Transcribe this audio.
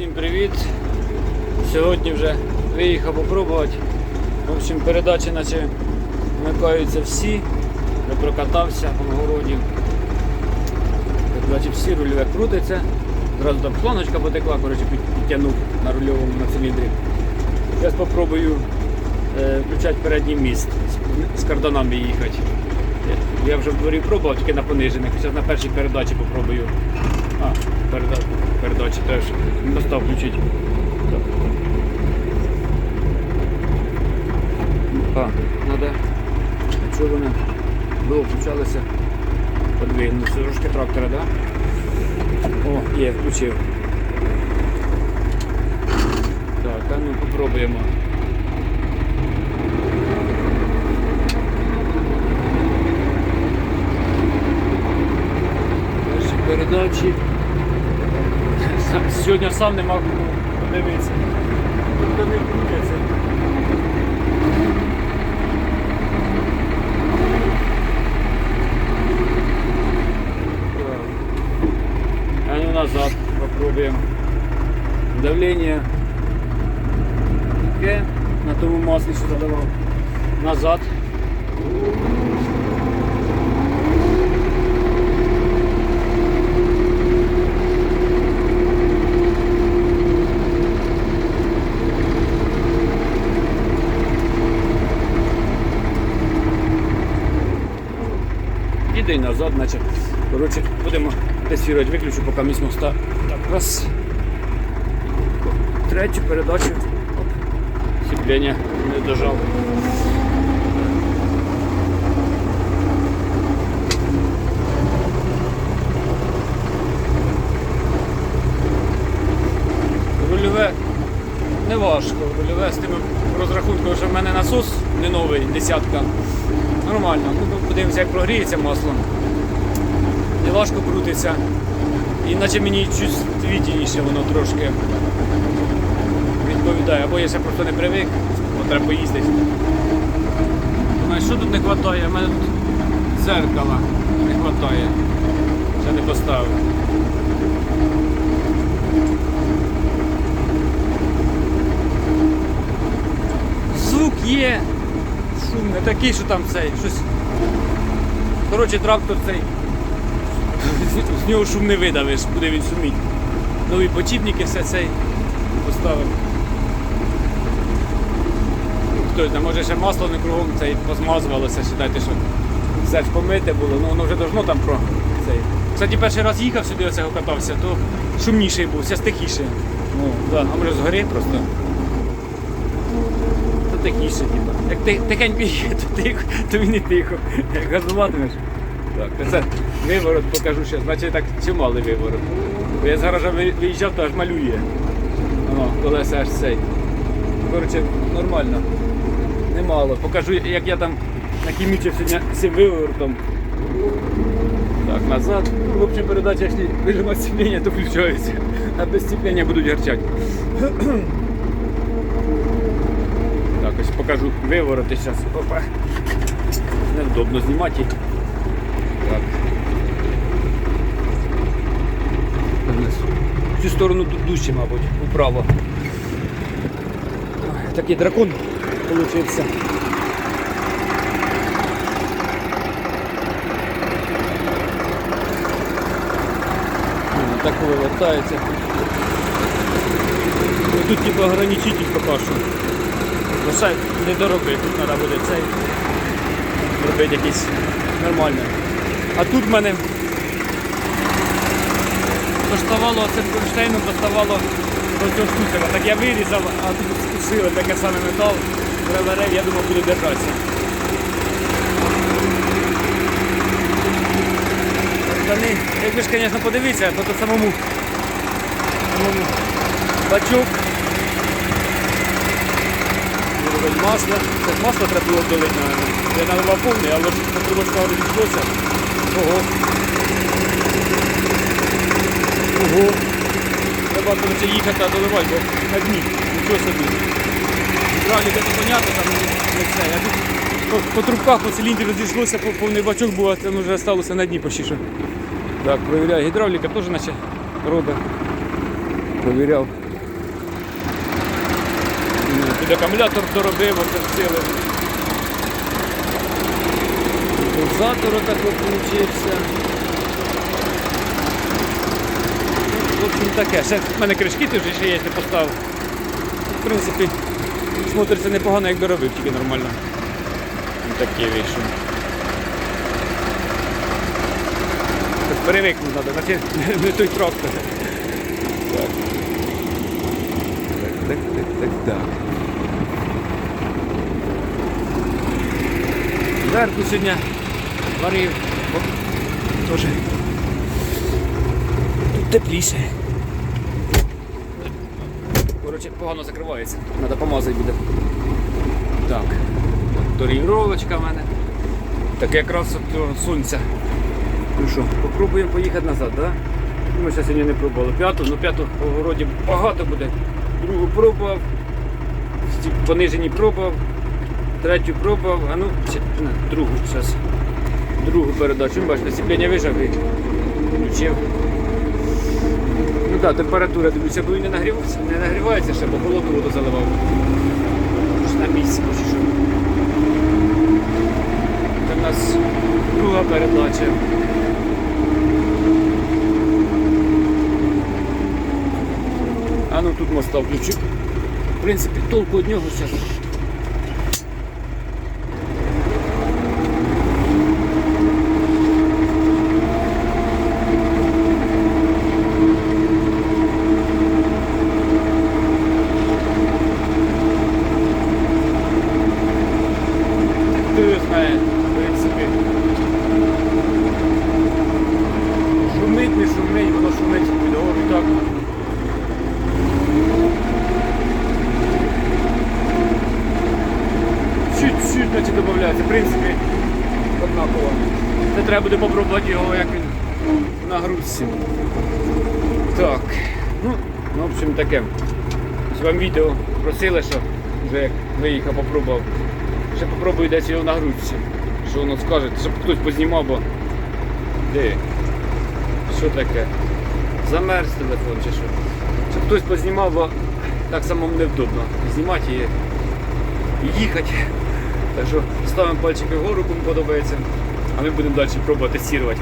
Всім привіт! Сьогодні вже виїхав попробувати. В общем, передачі наче вмикаються всі. Не прокатався по городі. Передачі всі, рульове крутиться. Зразу там планочка потекла, коротше, підтягнув на рульовому на циліндрі. Зараз спробую е, включати передній міст, з карданами їхати. Я вже в дворі пробував, тільки на понижених. Зараз на першій передачі попробую. А, передачі, теж. Достав включити. А, треба. Якщо вони було включалися, подвигнувся трошки трактора, так? Да? О, є, включив. Так, а ну попробуємо. Перші передачі. Сьогодні сам не мав подивитися. Крутяться. Так. А ну назад попробуем. Давление. Таке. На тому маслі, що задавав. Назад. Назад, наче. Коротше, будемо тестувати, виключу, поки місь моста. Так, раз. Третю передачу. Оп. Сіплення не дожав. Рульове не важко, рульове з тим розрахунком, що в мене насос не новий, десятка. Нормально. Ну, подивимося, як прогріється масло. Не важко крутиться. Іначе мені чувствительніше воно трошки відповідає. Або я ще просто не привик, бо треба поїздити. Думаю, що тут не вистачає? У мене тут зеркала не вистачає. Ще не поставив. Звук є. Шум такий, що там цей. Щось. Коротше, трактор цей. З нього шум не видавиш, буде він шуміть. Нові почіпники, все цей поставив. Хто знає, може ще масло не кругом цей позмазувалося, вважайте, що все ж помите було, ну воно вже должно там про цей. Кстати, перший раз їхав сюди оцього катався, то шумніший був, все стихіше. Ну, да, а може згори просто. То тихіше, типа. Як ти, тихенько їде, то то він і тихо. Як газуватимеш. Так, це виворот покажу ще, значить так чималий виворот. Бо я з гаража виїжджав, то аж малює. Воно, колеса аж цей. Коротше, нормально. Немало. Покажу, як я там накимічив сьогодні цим виворотом. Так, назад. В общем, передача, якщо вижимати сцеплення, то включається. А без сцеплення будуть гарчати. Так, ось покажу вивороти зараз. Опа. Невдобно знімати. Так. В цю сторону тут дужче, мабуть, вправо. Такий дракон получився. Так вивертається. Ну, Тут типу ограничитель поки що. Ну, ще не доробити, тут треба буде цей робити якийсь нормальний. А тут в мене доставало цим кронштейном, доставало до цього штуцера. Так я вирізав, а тут скусили таке саме метал. Переверев, я думав, буде держатися. Штани, якби ж, звісно, подивитися, то, то самому, самому бачок. Масло. Це масло треба було долити. Я наливав повний, але ж по трубочка розійшлося. Ого. Ого. Треба коротше, їхати, а доливати, бо на дні. Нічого собі. Гідравліка то понятно, там не все. А тут по, по трубках по циліндрі розійшлося, по- повний бачок був, а це вже залишилося на дні почти що. Так, перевіряю. Гідравліка теж наче робить. Провіряв. Під акумулятор доробив, оце сили. Дозатор такий получився. В общем таке. Ще в мене кришки ти вже ще є, не поставив. В принципі, смотриться непогано, як доробив, тільки нормально. Ось Такий вийшов. Перевикнути треба, значить не той трактор. Так. Так, так, так, так, так. Зверху сьогодні варив. Тоже. Тут тепліше. Коротше, погано закривається. Треба помазати буде. Так. Торіровочка в мене. Так якраз от сонця. Ну що, попробуємо поїхати назад, так? Да? Ми ще сьогодні не пробували. П'яту, ну п'яту по городі багато буде. Другу пробував. Понижені пробував. Третю пробував, а ну, другу зараз. Другу передачу. Бачите, сіплення вижав і включив. Ну так, да, температура, дивлюся, бо не нагрівається, не нагрівається ще, бо холодну воду заливав. Ж на місці поки що. Це в нас друга передача. А ну тут моста включу. В принципі, толку від нього зараз. Хто його знає, в принципі. Шумить, не шумить, воно шумить від гору і так. Чуть-чуть наче додається, в принципі, однаково. Це треба буде попробувати його, як він на грузці. Так. Ну, ну, в общем таке. Ось вам відео просили, що вже як виїхав, попробував. Ще попробую десь його на грузці. Що воно скаже, щоб хтось познімав, бо. Де? Що таке? Замерз телефон чи що? Щоб хтось познімав, бо так само невдобно. Знімати і їхати. Так що ставимо пальчики вгору, кому подобається. А ми будемо далі пробувати сірувати.